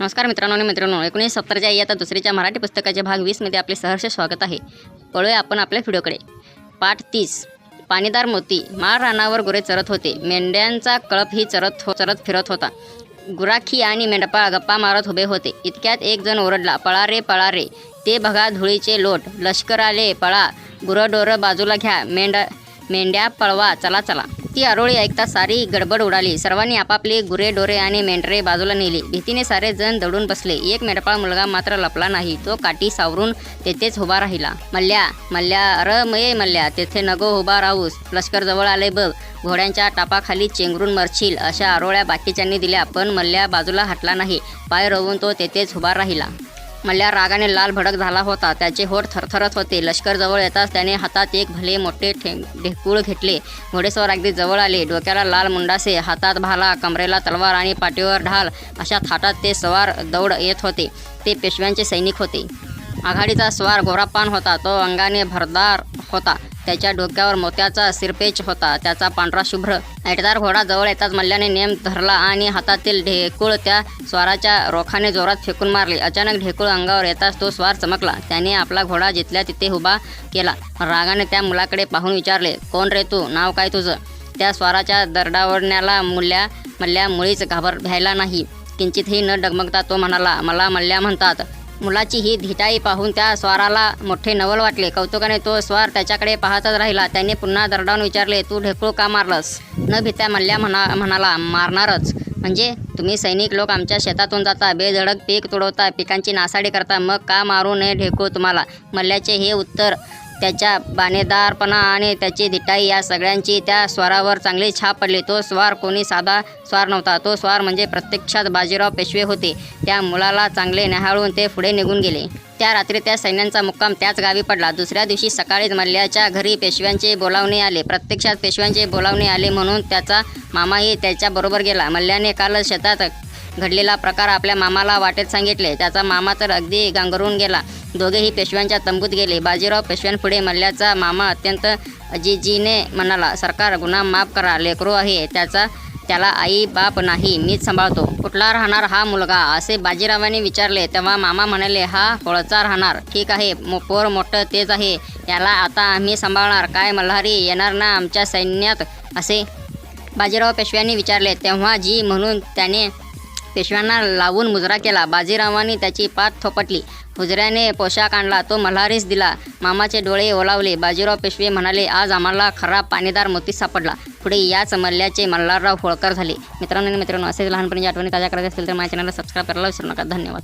नमस्कार मित्रांनो आणि मित्रांनो एकोणीस सत्तरच्या इयत्ता दुसरीच्या मराठी पुस्तकाचे भाग वीसमध्ये आपले सहर्ष स्वागत आहे. पळूया आपण आपल्या व्हिडिओकडे. पाठ तीस. पाणीदार मोती. माळ रानावर गुरे चरत होते. मेंढ्यांचा कळप ही चरत हो चरत फिरत होता. गुराखी आणि मेंढपाळ गप्पा मारत उभे होते. इतक्यात एक जण ओरडला पळा रे पळा रे ते बघा धुळीचे लोट. लष्कराले पळा. गुरडोरं बाजूला घ्या. मेंढ मेंढ्या पळवा. चला चला. ती आरोळी ऐकता सारी गडबड उडाली. सर्वांनी आपापली गुरे डोरे आणि मेंढरे बाजूला नेली. भीतीने सारे जण दडून बसले. एक मेंढपाळ मुलगा मात्र लपला नाही. तो काठी सावरून तेथेच उभा राहिला. मल्ल्या मल्ल्या अर मये मल्ल्या तेथे नगो उभा राहूस. लष्कर जवळ आले बघ. घोड्यांच्या टापाखाली चेंगरून मरशील. अशा आरोळ्या बाकीच्यांनी दिल्या पण मल्ल्या बाजूला हटला नाही. पाय रोवून तो तेथेच उभा राहिला. मल्ल्या रागाने लाल भडक झाला होता. त्याचे होठ थरथरत होते. लष्कर जवळ येताच त्याने हातात एक भले मोठे ठे ढेकूळ घेतले. घोडेस्वार अगदी जवळ आले. डोक्याला लाल मुंडासे हातात भाला कमरेला तलवार आणि पाठीवर ढाल. अशा थाटात ते सवार दौड येत होते. ते पेशव्यांचे सैनिक होते. आघाडीचा स्वार गोरापान होता. तो अंगाने भरदार होता. त्याच्या डोक्यावर मोत्याचा सिरपेच होता. त्याचा पांढरा शुभ्र ऐटदार घोडा जवळ येताच मल्ल्याने नेम धरला आणि हातातील ढेकूळ त्या स्वाराच्या रोखाने जोरात फेकून मारले. अचानक ढेकूळ अंगावर येताच तो स्वार चमकला. त्याने आपला घोडा जिथल्या तिथे उभा केला. रागाने त्या मुलाकडे पाहून विचारले कोण रे तू? नाव काय तुझं? त्या स्वाराच्या दरडावण्याला मुल्या मल्ल्या मुळीच घाबर घ्यायला नाही. किंचितही न डगमगता तो म्हणाला मला मल्ल्या म्हणतात. मुलाची ही धिटाई पाहून त्या स्वाराला मोठे नवल वाटले. कौतुकाने तो स्वार त्याच्याकडे पाहतच राहिला. त्याने पुन्हा दरडावून विचारले तू ढेकळू का मारलंस? न भित्या मल्ल्या म्हणा म्हणाला मारणारच. म्हणजे तुम्ही सैनिक लोक आमच्या शेतातून जाता बेधडक पीक तुडवता पिकांची नासाडी करता मग का मारू नये ढेकू तुम्हाला? मल्ल्याचे हे उत्तर त्याच्या बाणेदारपणा आणि त्याची दिटाई या सगळ्यांची त्या स्वारावर चांगली छाप पडली. तो स्वार कोणी साधा स्वार नव्हता. तो स्वार म्हणजे प्रत्यक्षात बाजीराव पेशवे होते. त्या मुलाला चांगले न्याहाळून ते पुढे निघून गेले. त्या रात्री त्या सैन्यांचा मुक्काम त्याच गावी पडला. दुसऱ्या दिवशी सकाळीच मल्ल्याच्या घरी पेशव्यांचे बोलावणे आले. प्रत्यक्षात पेशव्यांचे बोलावणे आले म्हणून त्याचा मामाही त्याच्याबरोबर गेला. मल्ल्याने कालच शेतात घडलेला प्रकार आपल्या मामाला वाटेत सांगितले. त्याचा मामा तर अगदी गांगरून गेला. दोघेही पेशव्यांच्या तंबूत गेले. बाजीराव पेशव्यांपुढे मल्ल्याचा मामा अत्यंत अजिजीने म्हणाला सरकार गुन्हा माफ करा. लेकरू आहे. त्याचा त्याला आई बाप नाही. मीच सांभाळतो. कुठला राहणार हा मुलगा? असे बाजीरावांनी विचारले. तेव्हा मामा म्हणाले हा होळचा राहणार. ठीक आहे. मो पोर मोठं तेच आहे. याला आता आम्ही सांभाळणार. काय मल्हारी येणार ना आमच्या सैन्यात? असे बाजीराव पेशव्यांनी विचारले. तेव्हा जी म्हणून त्याने पेशव्यांना लावून मुजरा केला. बाजीरावांनी त्याची पाठ थोपटली. हुजऱ्याने पोशाख आणला. तो मल्हारीस दिला. मामाचे डोळे ओलावले. बाजीराव पेशवे म्हणाले आज आम्हाला खरा पाणीदार मोती सापडला. पुढे याच मल्ल्याचे मल्हारराव होळकर झाले. मित्रांनो मित्रांनो असेच लहानपणीच्या आठवणी ताज्या करत असतील तर माझ्या चॅनलला सबस्क्राईब करायला विसरू नका. धन्यवाद.